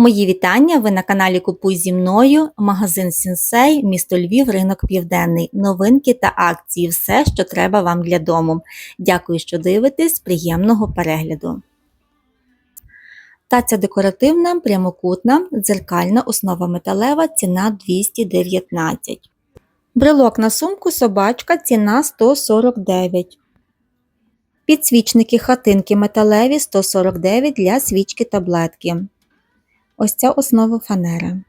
Мої вітання! Ви на каналі Купуй зі мною, магазин Сінсей, місто Львів, ринок Південний. Новинки та акції все, що треба вам для дому. Дякую, що дивитесь. Приємного перегляду. Таця декоративна, прямокутна, дзеркальна, основа металева, ціна 219. Брелок на сумку собачка, ціна 149. Підсвічники хатинки металеві 149 для свічки таблетки. Ось ця основа фанера.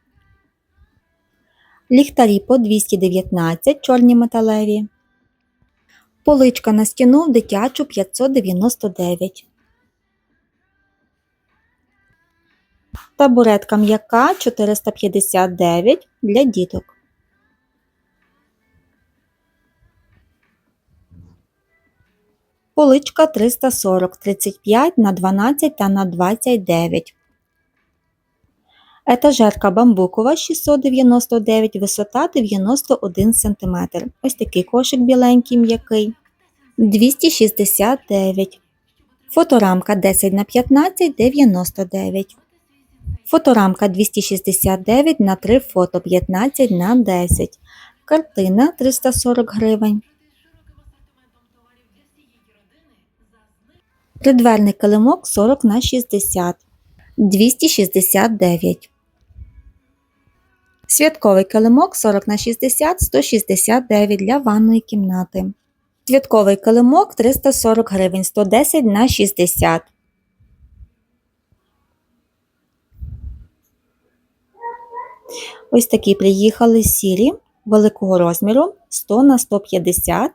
Ліхтарі по 219 чорні металеві. Поличка на стіну в дитячу 599. Табуретка м'яка 459 для діток. Поличка 340 35 на 12 та на 29. Етажерка бамбукова 699, висота 91 см. Ось такий кошик біленький м'який. 269. Фоторамка 10 на 15 99. Фоторамка 269 на 3 фото 15 на 10. Картина 340 гривень. Придверний килимок 40 на 60 269. Святковий килимок 40 на 60 169 для ванної кімнати. Святковий килимок 340 гривень 110 на 60. Ось такі приїхали сірі великого розміру 100 на 150.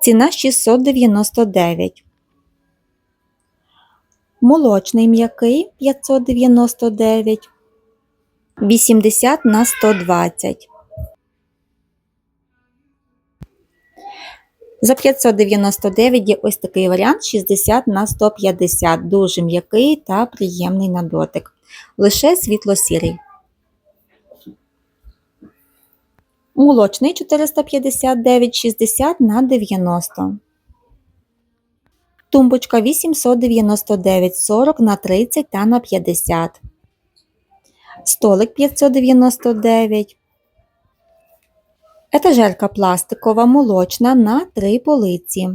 Ціна 699. Молочний м'який 599. 80 на 120. За 599 є ось такий варіант 60 на 150. Дуже м'який та приємний на дотик. Лише світло-сірий. Молочний 459 60 на 90. Тумбочка 899 40 на 30 та на 50. Столик 599. Етажерка пластикова молочна на 3 полиці.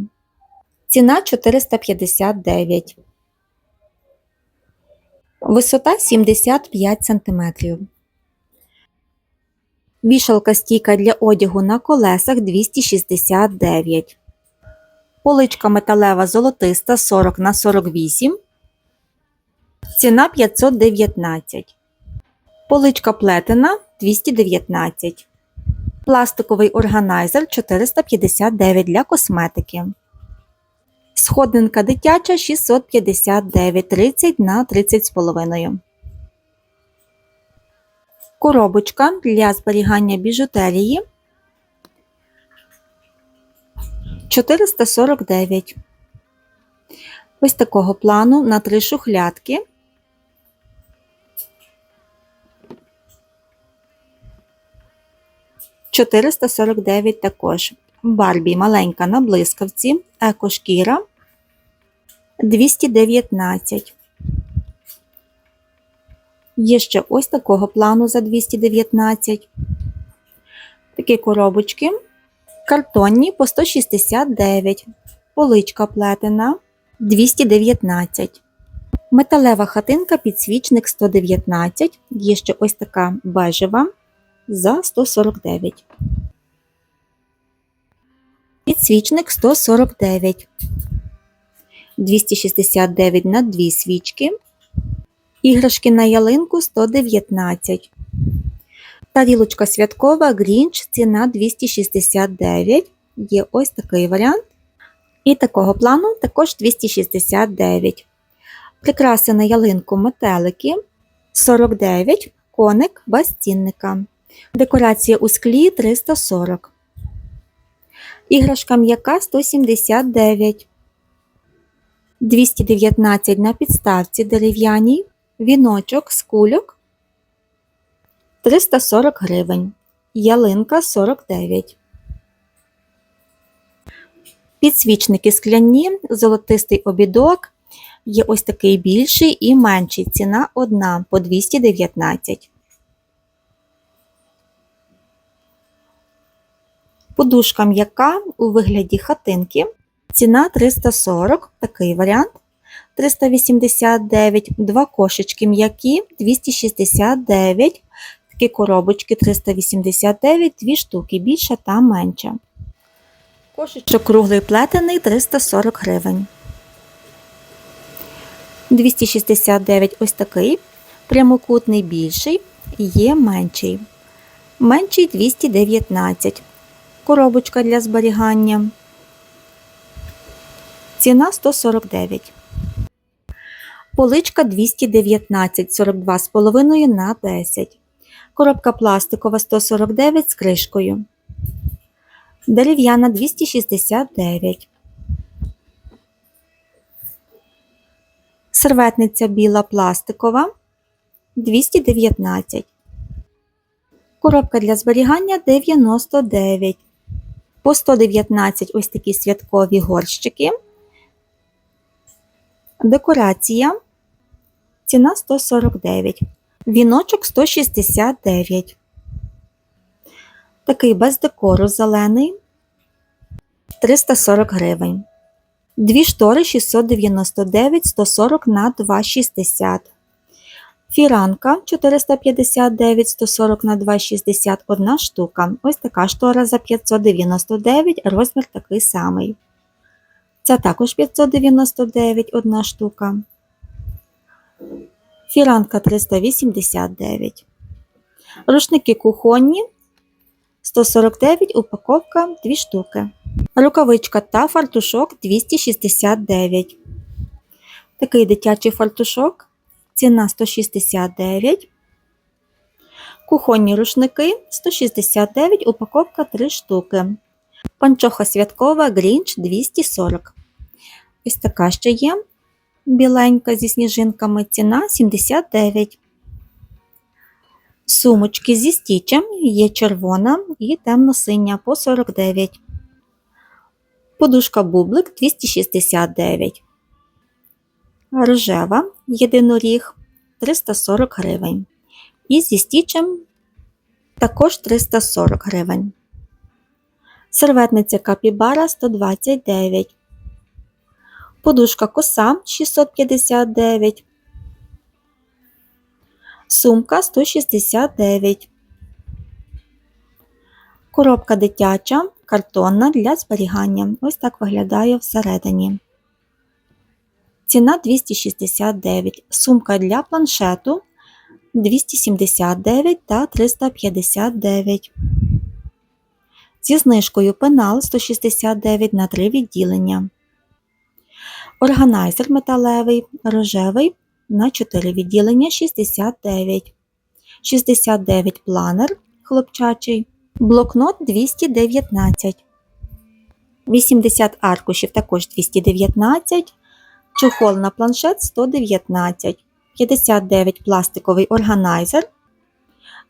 Ціна 459. Висота 75 см. Вішалка стійка для одягу на колесах 269. Поличка металева золотиста 40 на 48. Ціна 519. Поличка плетена 219. Пластиковий органайзер 459 для косметики. Сходинка дитяча 659 30 на 30,5. Коробочка для зберігання біжутерії 449. Ось такого плану на три шухлядки. Чотириста сорок дев'ять також. Барбі маленька на блискавці, екошкіра 219. Є ще ось такого плану за 219. Такі коробочки Картонні по 169, поличка плетена 219. Металева хатинка підсвічник 119. Є ще ось така бежева за 149. Підсвічник 149. 269 на 2 свічки. Іграшки на ялинку 119. Тарілочка святкова Грінч, ціна 269. Є ось такий варіант. І такого плану також 269. Прикраси на ялинку метелики 49, коник без цінника. Декорація у склі 340. Іграшка м'яка 179. 219 на підставці дерев'яній. Віночок з кульок 340 гривень. Ялинка 49. Підсвічники скляні, золотистий обідок Є ось такий більший і менший. Ціна одна по 219. Подушка м'яка у вигляді хатинки. Ціна 340, такий варіант. 389, два кошечки м'які, 269, такі коробочки 389, дві штуки, більша та менша. Кошечок круглий плетений 340 гривень. 269 ось такий, прямокутний більший, є менший. Менший 219. Коробочка для зберігання. Ціна 149. Поличка 219, 42,5 на 10. Коробка пластикова 149 з кришкою. Дерев'яна 269. Серветниця біла пластикова 219. Коробка для зберігання 99. По 119 ось такі святкові горщики. Декорація. Ціна 149. Віночок 169. Такий без декору зелений 340 гривень. Дві штори 699 140 на 260. Фіранка 459 140 на 260 одна штука. Ось така штора за 599, розмір такий самий. Ця також 599 одна штука. Фіранка 389. Рушники кухонні 149 упаковка 2 штуки. Рукавичка та фартушок 269. Такий дитячий фартушок. Ціна 169. Кухонні рушники 169, упаковка 3 штуки. Панчоха святкова Грінч 240. Ось така ще є. Біленька зі сніжинками. Ціна 79. Сумочки зі стічем є червона і темно-синя по 49. Подушка бублик 269. Рожева єдиноріг 340 гривень. І зі стічем також 340 гривень. Серветниця капібара 129. Подушка коса 659. Сумка 169. Коробка дитяча, картонна для зберігання. Ось так виглядає всередині. Ціна 269. Сумка для планшету 279 та 359. Зі знижкою пенал 169 на 3 відділення. Органайзер металевий, рожевий на 4 відділення 69. 69 планер хлопчачий. Блокнот 219. 80 аркушів також 219. Чохол на планшет 119. 59 пластиковий органайзер.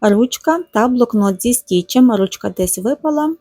Ручка та блокнот зі стічем. Ручка десь випала.